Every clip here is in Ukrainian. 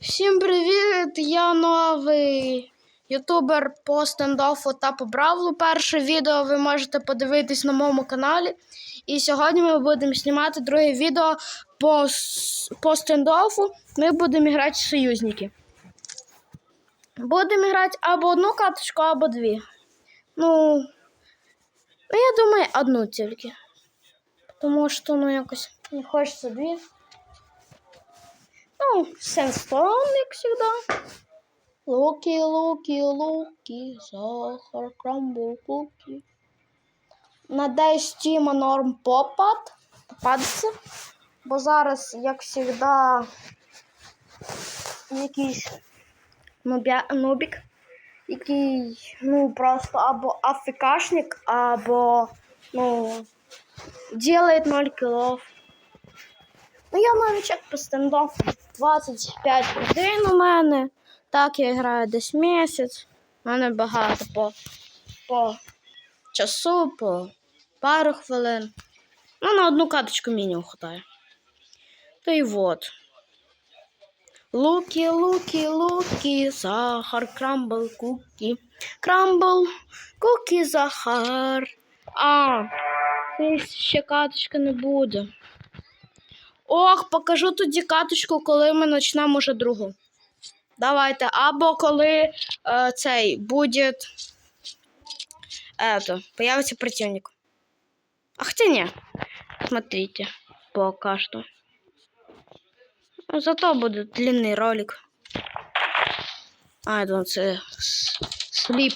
Всім привіт! Я новий ютубер по стендофу та по бравлу. Перше відео ви можете подивитись на моєму каналі. І сьогодні ми будемо знімати друге відео по, по стендофу. Ми будемо грати союзники. Будемо грати або одну каточку, або дві. Ну, ну я думаю, одну тільки. Тому що ну якось не хочеться дві. Ну, сенсторон, як завжди. Луки, луки, луки, сахар, крамбл, куки. Надеюсь, Тіма норм попад. Попадеться. Бо зараз, як завжди, якийсь нубя, нубік, який, ну, просто або афікашник, або, ну, делает 0 кілов. Ну, я новичок по стендофу. 25 годин у мене. Так, я граю десь місяць. У мене багато по, по часу, по пару хвилин. Ну, на одну каточку мінімум хватає. Та й вот. Луки, луки, луки, сахар, крамбл, куки. Крамбл, куки, сахар. А, ще каточка не буде. Ох, покажу тоді каточку, коли ми почнемо уже другу. Давайте. Або коли е, цей буде. Это, появится противник. А хотя не. Смотрите. Пока что. Ну, Зато будет длинный ролик. А, это це с- слип.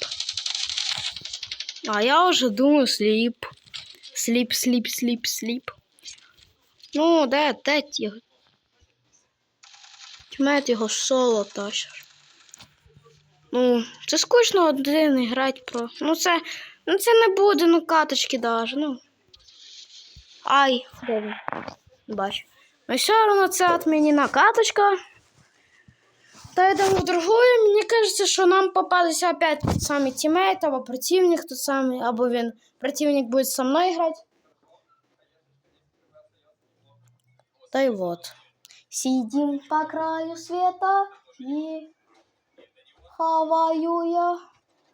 А я уже думаю слип. Слип, слип, слип, слип. Ну, де, де ті? Тьмет його соло тащиш. Ну, це скучно один грати про. Ну це. Ну це не буде, ну каточки даже, ну. Ай, де він? Бачу. Ну все одно це отмінена каточка. Та йдемо в другую. Мені кажеться, що нам попадеться опять тот самий тімейт, або противник тот самий, або він противник буде со мною грати. Да и вот. Сидим по краю света и хаваю я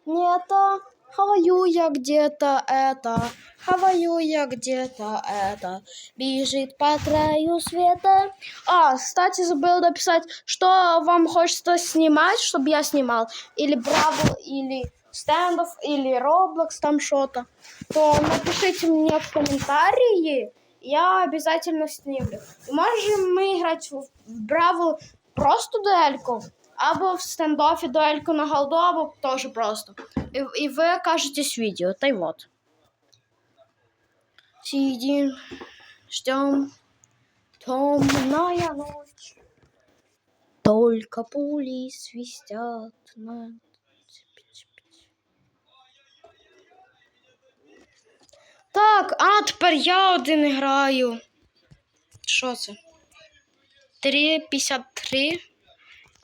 не-то, хаваю я где-то это, хаваю я где-то это, бежит по краю света. А, кстати, забыл написать, что вам хочется снимать, чтобы я снимал, или Браво, или стендов, или Роблокс, там что-то, то напишите мне в комментарии, я обязательно снимлю. І Можемо ми грати в Бравл просто дуельку, або в стендофі дуельку на голду, або теж просто. І, і ви окажетесь в відео. Та вот. Сидим, ждем. Темная ночь. Только пули свистят на... Так, а тепер я один граю. Що це? 3,53.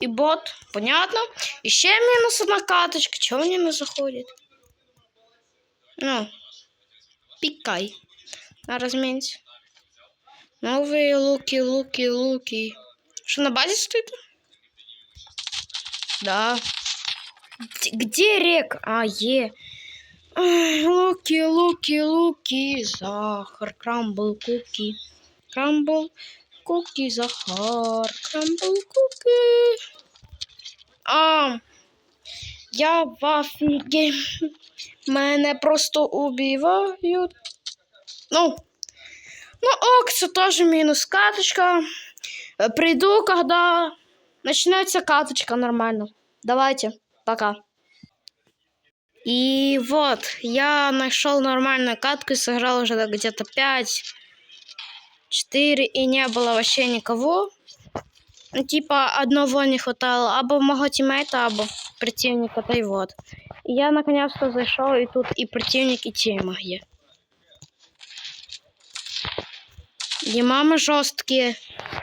І бот, понятно. І ще мінус одна каточка. Чого вони не заходять? Ну, пікай. На розмінці. Нові луки, луки, луки. Що на базі стоїть? Да. Где рек? А, е. Луки, луки, луки, сахар, крамбл, куки. Крамбл, куки, Захар, крамбл, куки. А, я в афігі. Мене просто убивають. Ну, ну ок, це теж мінус каточка. Э, Приду, когда начнется каточка нормально. Давайте, пока. И вот, я нашел нормальную катку и сыграл уже где-то 5, 4, и не было вообще никого. Ну, типа, одного не хватало, або моего тиммейта, або противника, та и вот. И я наконец-то зашел, и тут и противник, и тема є. И мамы жесткие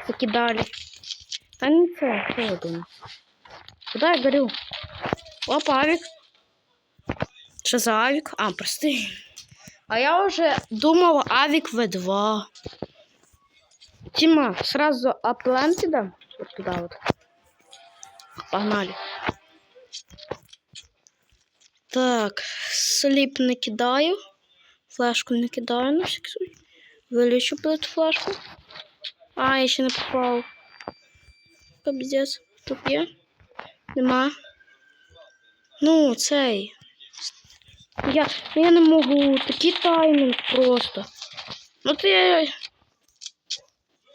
покидали. А не це, що я думаю? Куда я горю? Опа, авик. Что за авик? А, простый. А я уже думал авик В2. Тима, сразу Атлантида. Вот туда вот. Погнали. Так, сліп не кидаю. Флешку не кидаю на всякий случай. Вилічу під флешку. А, я ще не попав. Кобздець. Тут є? Нема. Ну, цей. Я, я не можу. Такий таймінг просто. Ну ти.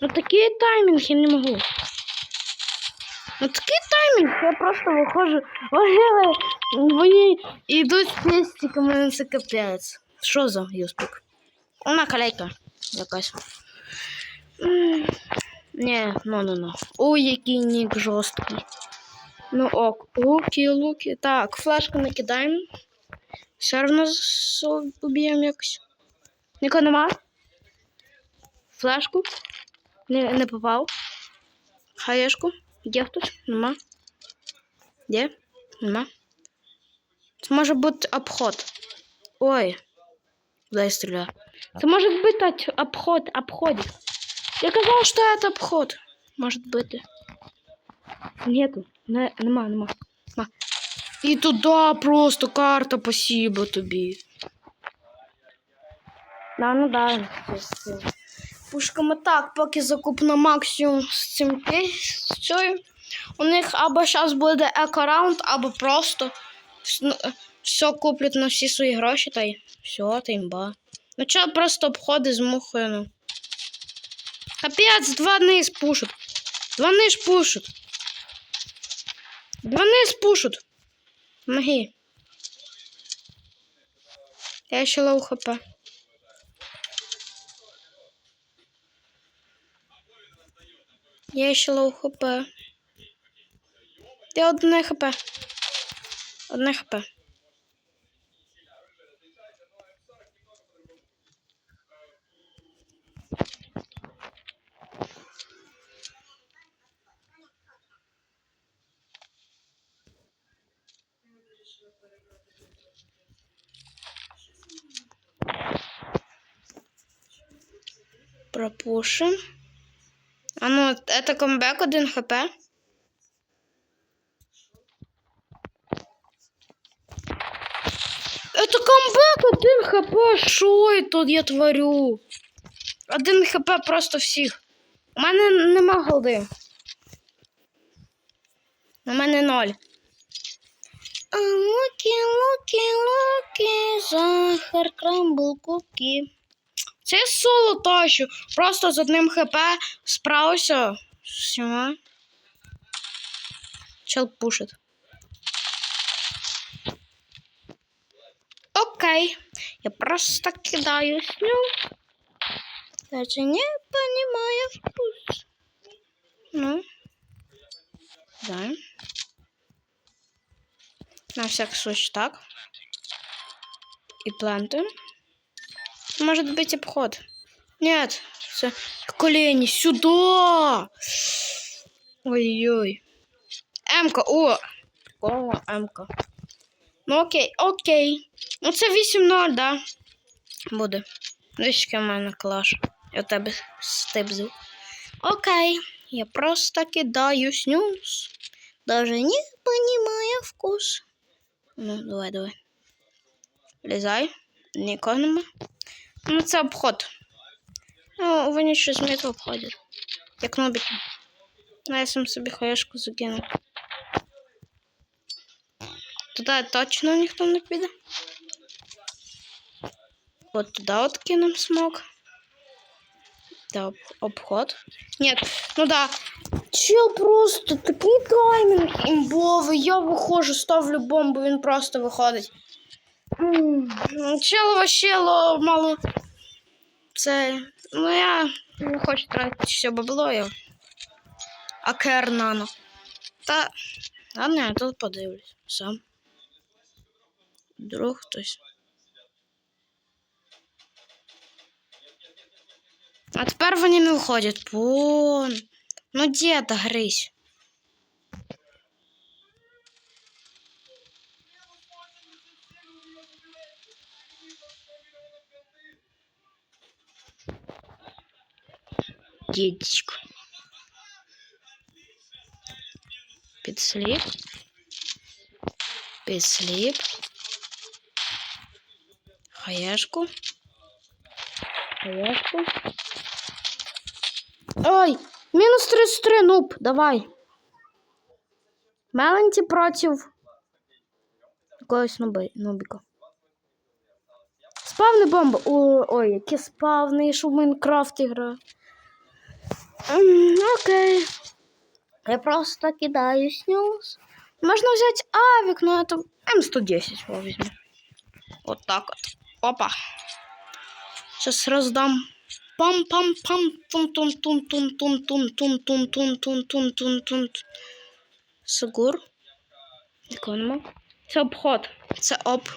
Ну такий таймінг я не можу. Ну такий таймінг, я просто виходжу. Вони, вони йдуть з пестиками, ну, це капець. Що за юспік? Вона калейка якась. Ні, ну ну ну. Ой, який нік жорсткий. Ну ок, луки, луки. Так, флешку накидаємо. Все одно з- уб'ємо якось. Нікого нема? Флешку? Не, не попав. Хаєшку? Є хтось? Нема. Є? Нема. Це може бути обход. Ой. Дай стріляю. Це може бути от- обход, обходик. Я казав, що це обход. Може бути. Нету. Не, нема, нема. нема. І туди просто карта, спасибо тобі. Да, ну да. Пушками так, поки закуп на максимум з цим пі- У них або зараз буде еко-раунд, або просто ну, все куплять на всі свої гроші, та й все, та імба. Ну чого просто обходи з мухою, ну. Капець, два низ пушать. Два низ пушать. Два низ пушать. Помоги. Я ще лоу хп. Я ще лоу хп. Я одне хп. Одне хп. Пропушим. А ну, это комбек 1 хп. Это комбек 1 хп. Що я тут я творю? 1 хп просто всіх. У мене нема голди. У мене ноль. Луки, луки, луки, сахар, крамбл, кубки. Це я соло тащу. Просто з одним хп справився. Все. Чел пушит. Окей. Я просто кидаю сню. Даже не понимаю вкус. Ну. Да. На всякий случай так. И плантаем. Может быть обход. Нет. Все. Колени сюда. Ой-ой. Емка, о! О, Емка. Ну окей, окей. Ну це 8-0, да. Буде. Дивіться, в мене клаш. Я тебе стебзив. Окей. Я просто кидаю снюс. Даже не понимая вкус. Ну, давай, давай. Лізай. Нікого нема. Ну, це обход. Ну, вони щось не обходять. Як нобіки. Ну, я сам собі хаєшку закинув. Туди точно ніхто не піде. От туди от кинем смок. Да, об- обход. Нет, ну да. Чел просто такий таймінг імбовий. Я виходжу, ставлю бомбу, він просто виходить. М, ну, Чел вообще ло- мало. Це. Ну я не хочу тратити все бабло. Я... А кер нано. Та. Ладно, я тут подивлюсь сам. Друг хтось. А тепер вони не виходять. Пон. Ну діда, грись. Дідечко. Підсліп. Підсліп. Хаєшку. Хаєшку. Ой, мінус 33, нуб, давай. Меленті проти якогось нубіка. Спавни бомба. О, ой, які спавни, що в Майнкрафт граю. Окей. Я просто кидаю снюс. Можно взять авик, но это М110 его возьму. Вот так вот. Опа. Сейчас раздам. Пам-пам-пам. Тун-тун-тун-тун-тун-тун-тун-тун-тун-тун-тун-тун. Сигур. Нікого нема. Це обход. Це об.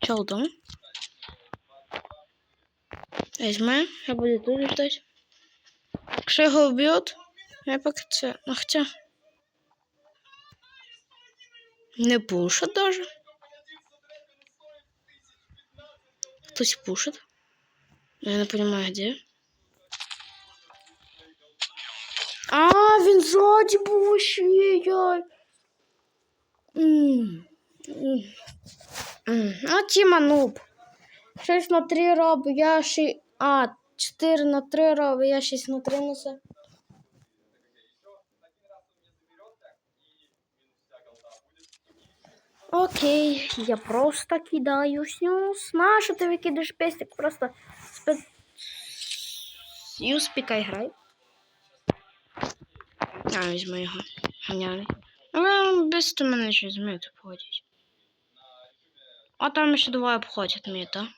Чолдон. Возьмем. Я буду тут ждать. Что его убьет? Я пока... Ну, хотя... Не пушит даже. Кто-то пушит. Ну, я не понимаю, где. А, він ззаді був ще. А Тіма Нуб. Щось на три роб, я ще а, 4 на 3 робить, я 6 на 3 носи. Окей, я просто кидаю снюс. Нащо ти викидаєш пестик? Просто спе... Юспіка грай. А, візьму його. Ганяний. Але без то мене щось змити обходять. А там ще двоє обходять міта.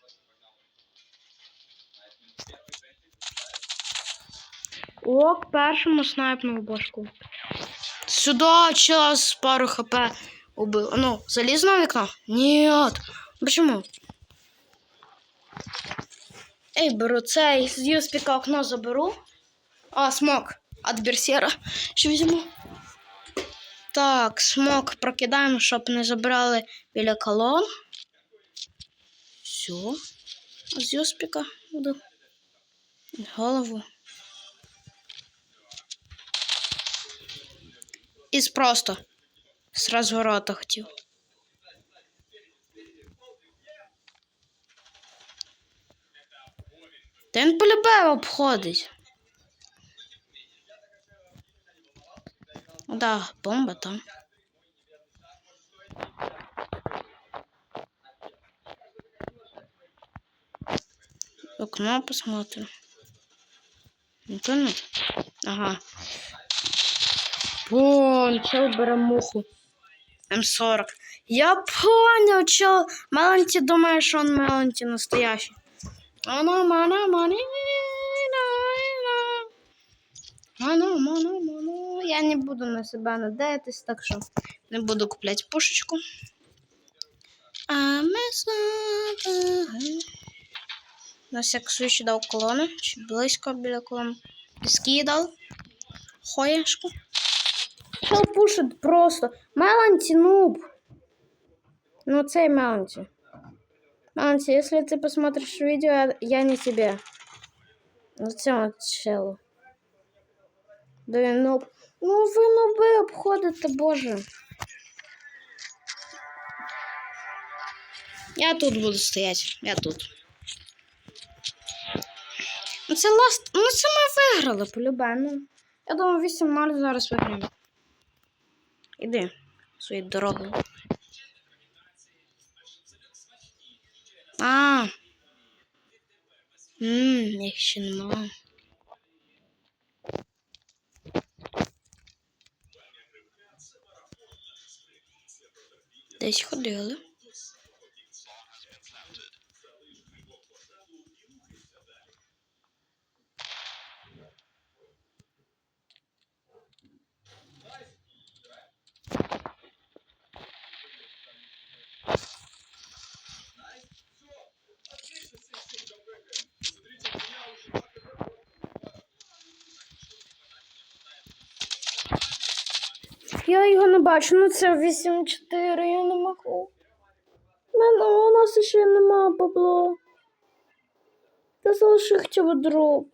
Ок, першому снайпнув башку. Сюда час пару хп убил. Ну, залез на окно? Нет. Почему? Ей, беру цей з юспіка окно заберу. А, смок. От берсера. Що візьму? Так, смок прокидаємо, щоб не забрали біля колон. Все. З юспіка буду. Голову. І просто. Сразу рота хотів. Та він полюбе обходить. Да, бомба там. Окно посмотрим. Никто нет? Ага. Вон, чел муху. М40. Я понял, чел. Меланти думає, що он Меланти настоящий. Ана, мана, мани, Ано, мано, мано. Я не буду на себе надеятись, так що не буду купляти пушечку. А ми. На всяк случай дав колони. Чуть близько біля колон. Піски дав. Хоєшку. Що пушить просто? Меланті нуб. Ну, цей Меланті. Меланті, если ты посмотришь видео, я- я не тебе. Ну, цьому челу. Да він нуб. Ну, ви нуби обходите, боже. Я тут буду стояти. Я тут. Ну, це ласт. Ну, це ми виграли, полюбе. Ну, я думаю, 8-0 зараз виграємо. Іди свої дороги. А. Ммм, їх ще нема. Десь ходили. Я його не бачу, ну це 8-4, я не можу. Мене у нас ще нема бабло. Та залиши хоча б дроп.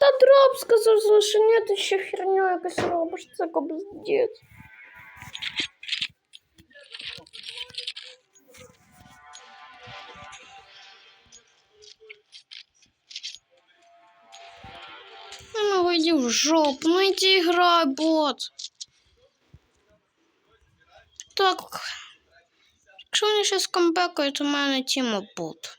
Та дроп сказав залишення, ти ще херню якось робиш, це кобздець. Иди в жопу, ну иди играй, бот. Так. Якщо вони щось камбекають, у мене тіма бот.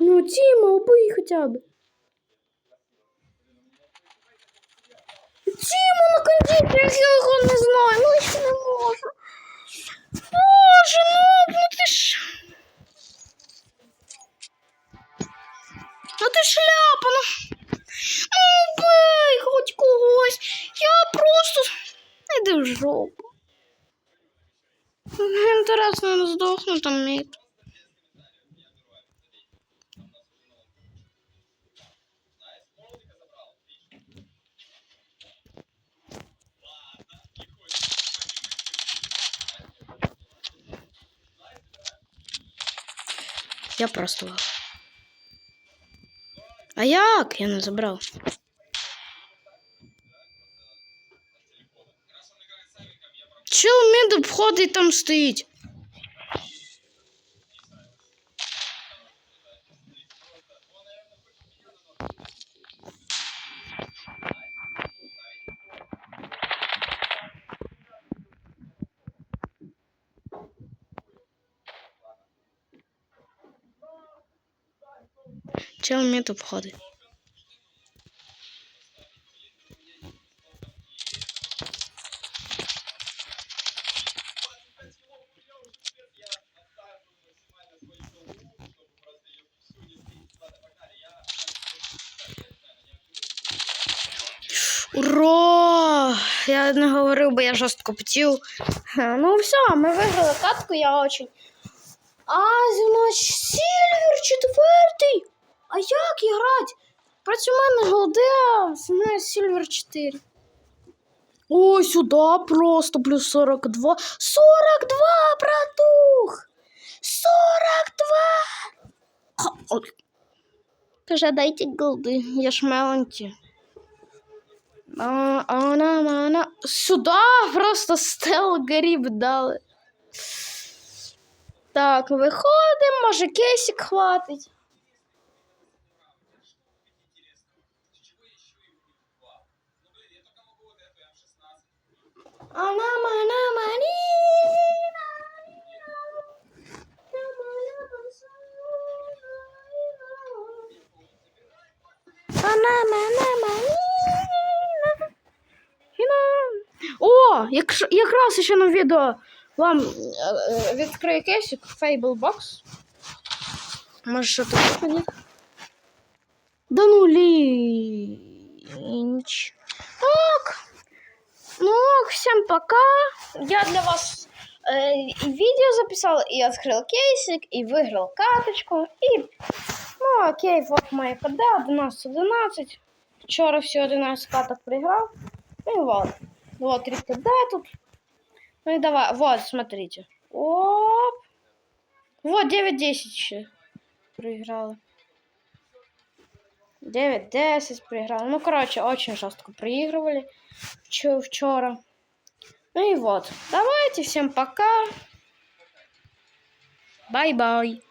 Ну, Тіма, убий хоча б. не здохну там мід. Я просто лав. А як? Я не забрав. Чел мід входить там стоїть. Чел мід входить. Ура! Я не говорив, бо я жорстко потів. Ну все, ми виграли катку, я очень. А, зі мною Сільвер четвертий. А як грати? Проти мене голди, а зі мною Сільвер 4. Ой, сюди просто плюс 42. 42, братух! 42! Ха, от. Каже, дайте голди, я ж меленті. А. Сюда просто стел гриб дали. Так, виходимо, може кейсик хватить. Она, мана, манина. Она, мана, манина. Хіна. О, якщо, якраз ще на відео вам е, е, відкрию кейсик Fable Box. Може, що тут мені? Да ну лінч. Так. Ну, всем пока. Я для вас э, и видео записала, и открыл кейсик, и выиграл карточку. И, ну, окей, вот мои КД, 11-11. Вчора всего 11 каток проиграл. Ну и вот. Вот 3 КД тут. Ну и давай, вот, смотрите. Оп. Вот 9-10 еще проиграла. 9-10 проиграла. Ну, короче, очень жестко проигрывали вчера. Ну и вот. Давайте, всем пока. Бай-бай.